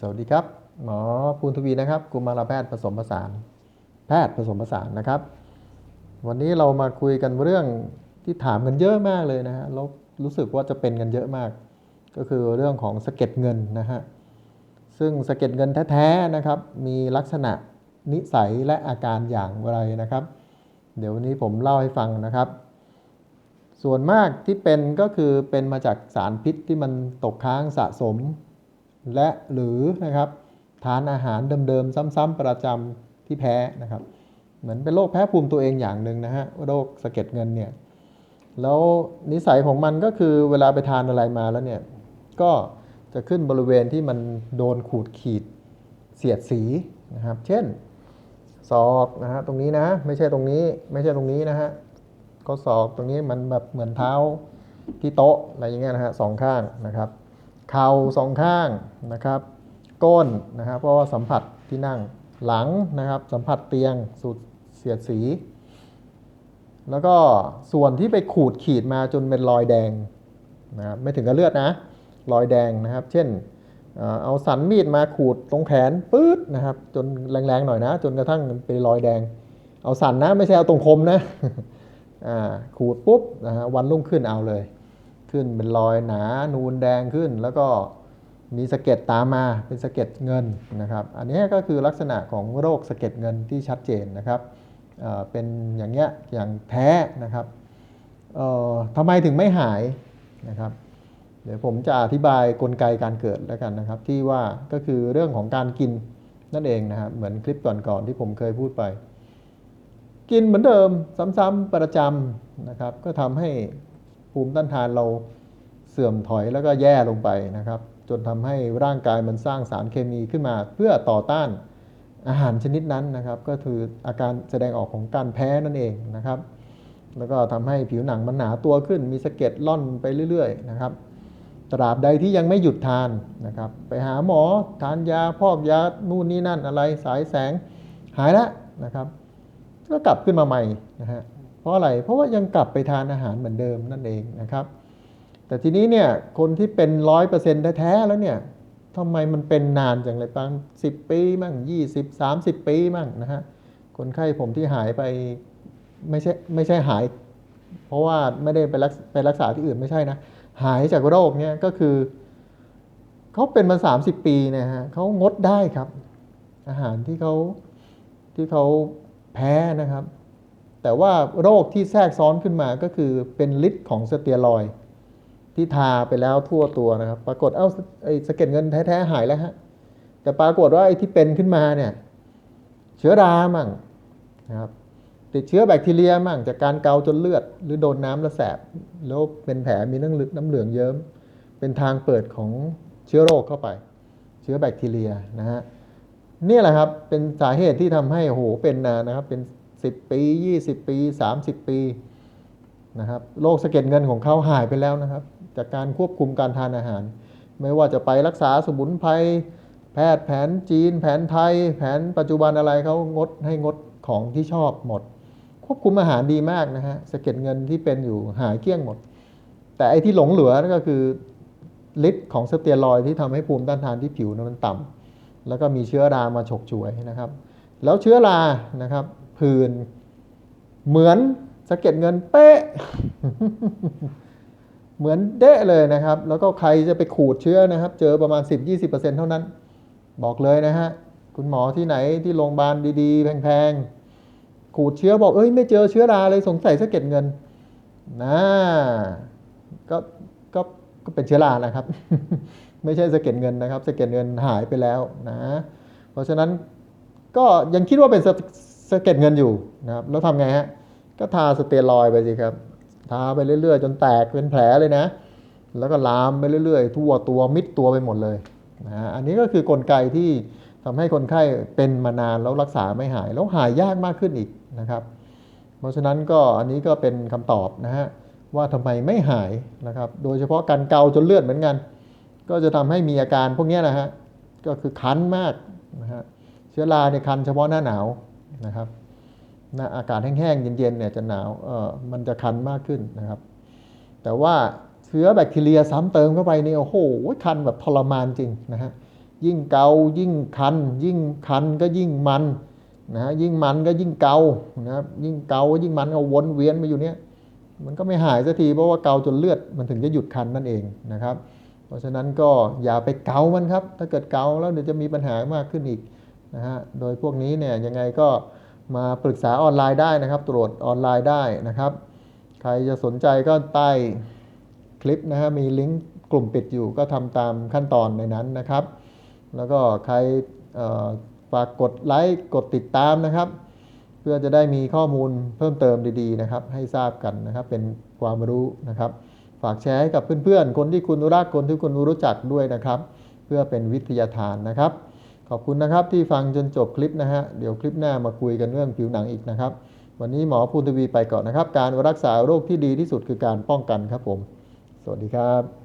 สวัสดีครับ หมอภูนทวีนะครับกุมารแพทย์ผสมผสาน แพทย์ผสมผสานนะครับ วันนี้เรามาคุยกันเรื่องที่ถามกันเยอะมากเลยนะฮะแล้วรู้สึกว่าจะเป็นกันเยอะมาก ก็คือเรื่องของสะเก็ดเงินนะฮะ ซึ่งสะเก็ดเงินแท้ๆนะครับ มีลักษณะนิสัยและอาการอย่างไรนะครับ เดี๋ยววันนี้ผมเล่าให้ฟังนะครับ ส่วนมากที่เป็นก็คือเป็นมาจากสารพิษที่มันตกค้างสะสม และหรือนะครับทานอาหารเดิมๆซ้ำๆประจำที่แพ้นะครับเหมือนเป็นโรคแพ้ภูมิตัวเองอย่างหนึ่งนะฮะโรคสะเก็ดเงินเนี่ยแล้วนิสัยของมันก็คือเวลาไปทานอะไรมาแล้วเนี่ยก็จะขึ้นบริเวณที่มันโดนขูดขีดเสียดสีนะครับ เช่นศอกนะฮะตรงนี้นะไม่ใช่ตรงนี้ไม่ใช่ตรงนี้นะฮะก็ศอกตรงนี้มันแบบเหมือนเท้าที่โต๊ะอะไรอย่างเงี้ยนะฮะสองข้างนะครับ เข่าสองข้างนะครับก้นนะครับ เพราะว่าสัมผัสที่นั่งหลังนะครับ สัมผัสเตียงสูดเสียดสี แล้วก็ส่วนที่ไปขูดขีดมาจนเป็นรอยแดงนะครับไม่ถึงกับเลือดนะ รอยแดงนะครับ เช่นเอาสันมีดมาขูดตรงแขนปื๊ดนะครับ จนแรงๆหน่อยนะ จนกระทั่งเป็นรอยแดง เอาสันนะไม่ใช่เอาตรงคมนะขูดปุ๊บนะฮะวันรุ่งขึ้นเอาเลย ขึ้นเป็นรอยหนา นูนแดงขึ้น แล้วก็มีสะเก็ดตามมาเป็นสะเก็ดเงินนะครับ อันนี้ก็คือลักษณะของโรคสะเก็ดเงินที่ชัดเจนนะครับเป็นอย่างเงี้ยอย่างแท้นะครับทำไมถึงไม่หายนะครับเดี๋ยวผมจะอธิบายกลไกการเกิดแล้วกันนะครับ ที่ว่าก็คือเรื่องของการกินนั่นเองนะครับเหมือนคลิปก่อนๆที่ผมเคยพูดไป กินเหมือนเดิมซ้ำๆประจำนะครับ ก็ทำให้ ภูมิต้านทานเราเสื่อมถอยแล้วก็แย่ลงไปนะครับ จนทำให้ร่างกายมันสร้างสารเคมีขึ้นมา เพื่อต่อต้านอาหารชนิดนั้นนะครับ ก็คืออาการแสดงออกของการแพ้นั่นเองนะครับ แล้วก็ทำให้ผิวหนังมันหนาตัวขึ้น มีสะเก็ดล่อนไปเรื่อย ๆ นะครับ ตราบใดที่ยังไม่หยุดทานนะครับ ไปหาหมอทานยาพอกยานู่นนี่นั่นอะไรสายแสงหายแล้วนะครับ ก็กลับขึ้นมาใหม่นะฮะ เพราะอะไรเพราะว่ายังกลับไปทานอาหารเหมือนเดิมนั่นเองนะครับ แต่ทีนี้เนี่ยคนที่เป็นร้อยเปอร์เซ็นต์แท้ๆแล้วเนี่ยทำไมมันเป็นนานจังเลยปังสิบปีมั่งยี่สิบสามสิบปีมั่งนะฮะคนไข้ผมที่หายไปไม่ใช่ไม่ใช่หาย เพราะว่าไม่ได้ไปรักไปรักษาที่อื่นไม่ใช่นะ หายจากโรคเนี่ยก็คือเขาเป็นมาสามสิบปีนะฮะเขางดได้ครับ อาหารที่เขาที่เขาแพ้นะครับ แต่ว่าโรคที่แทรกซ้อนขึ้นมาก็คือเป็นฤทธิ์ของสเตียรอยที่ทาไปแล้วทั่วตัวนะครับ ปรากฏเอ้าไอ้สะเก็ดเงินแท้ๆหายแล้วฮะแต่ปรากฏว่าไอ้ที่เป็นขึ้นมาเนี่ยเชื้อรามั่งนะครับติดเชื้อแบคทีเรียมั่งจากการเกาจนเลือด หรือโดนน้ำล้วแสบ แล้วเป็นแผลมีน้ำลึกน้ำเหลืองเยิ้ม เป็นทางเปิดของเชื้อโรคเข้าไป เชื้อแบคทีเรียนะฮะนี่แหละครับเป็นสาเหตุที่ทำให้โอ้โหเป็นนานนะครับเป็น 10 ปี 20 ปี 30 ปีนะครับโรคสะเก็ดเงินของเขาหายไปแล้วนะครับ จากการควบคุมการทานอาหาร ไม่ว่าจะไปรักษาสมุนไพรแพทย์แผนจีน แผนไทย แผนปัจจุบันอะไรเขางดให้งดของที่ชอบหมด ควบคุมอาหารดีมากนะฮะสะเก็ดเงินที่เป็นอยู่หายเกลี้ยงหมด แต่ไอ้ที่หลงเหลือนั่นก็คือฤทธิ์ของสเตียรอยที่ทำให้ภูมิต้านทานที่ผิวนั้นมันต่ำแล้วก็มีเชื้อรามาฉกฉวยนะครับ แล้วเชื้อรานะครับ ผื่นเหมือนสะเก็ดเงินเป๊ะ เหมือนเด้เลยนะครับ แล้วก็ใครจะไปขูดเชื้อนะครับ เจอประมาณ 10-20%เท่านั้น บอกเลยนะฮะ คุณหมอที่ไหนที่โรงพยาบาลดีๆ แพงๆ ขูดเชื้อบอกเอ้ยไม่เจอเชื้อราเลยสงสัยสะเก็ดเงินนะก็ก็ก็เป็นเชื้อรานะครับ ไม่ใช่สะเก็ดเงินนะครับสะเก็ดเงินหายไปแล้วนะ เพราะฉะนั้นก็ยังคิดว่าเป็นส สะเก็ดเงินอยู่นะครับแล้วทำไงฮะก็ทาสเตียรอยไปสิครับ ทาไปเรื่อย ๆ จนแตกเป็นแผลเลยนะ แล้วก็ลามไปเรื่อย ๆ ทั่วตัวมิดตัวไปหมดเลยนะอันนี้ก็คือกลไกที่ทำให้คนไข้เป็นมานานแล้วรักษาไม่หาย แล้วหายยากมากขึ้นอีกนะครับ เพราะฉะนั้นก็อันนี้ก็เป็นคำตอบนะฮะว่าทำไมไม่หายนะครับ โดยเฉพาะการเกาจนเลือดเหมือนกัน ก็จะทำให้มีอาการพวกนี้นะฮะก็คือคันมากนะฮะเชื้อราเนี่ยคันเฉพาะหน้าหนาว นะครับหน้าอากาศแห้งๆเย็นๆเนี่ยจะหนาวเออมันจะคันมากขึ้นนะครับ แต่ว่าเชื้อแบคทีเรียซ้ำเติมเข้าไปเนี่ยโอ้โหคันแบบทรมานจริงนะฮะยิ่งเกายิ่งคัน ยิ่งคันก็ยิ่งมันนะฮะยิ่งมันก็ยิ่งเกานะครับยิ่งเกาก็ยิ่งมันก็วนเวียนมาอยู่เนี้ยมันก็ไม่หายสักทีเพราะว่าเกาจนเลือดมันถึงจะหยุดคันนั่นเองนะครับ เพราะฉะนั้นก็อย่าไปเกามันครับ ถ้าเกิดเกาแล้วเดี๋ยวจะมีปัญหามากขึ้นอีก นะฮะโดยพวกนี้เนี่ยยังไงก็มาปรึกษาออนไลน์ได้นะครับ ตรวจออนไลน์ได้นะครับ ใครจะสนใจก็ใต้คลิปนะฮะมีลิงก์กลุ่มปิดอยู่ก็ทำตามขั้นตอนในนั้นนะครับ แล้วก็ใครฝากกดไลค์กดติดตามนะครับ เพื่อจะได้มีข้อมูลเพิ่มเติมดีๆนะครับ ให้ทราบกันนะครับเป็นความรู้นะครับ ฝากแชร์ให้กับเพื่อนๆ คนที่คุณรักคนที่คุณรู้จักด้วยนะครับ เพื่อเป็นวิทยาทานนะครับ ขอบคุณนะครับที่ฟังจนจบคลิปนะฮะ เดี๋ยวคลิปหน้ามาคุยกันเรื่องผิวหนังอีกนะครับ วันนี้หมอภูทวีไปก่อนนะครับ การรักษาโรคที่ดีที่สุดคือการป้องกันครับผม สวัสดีครับ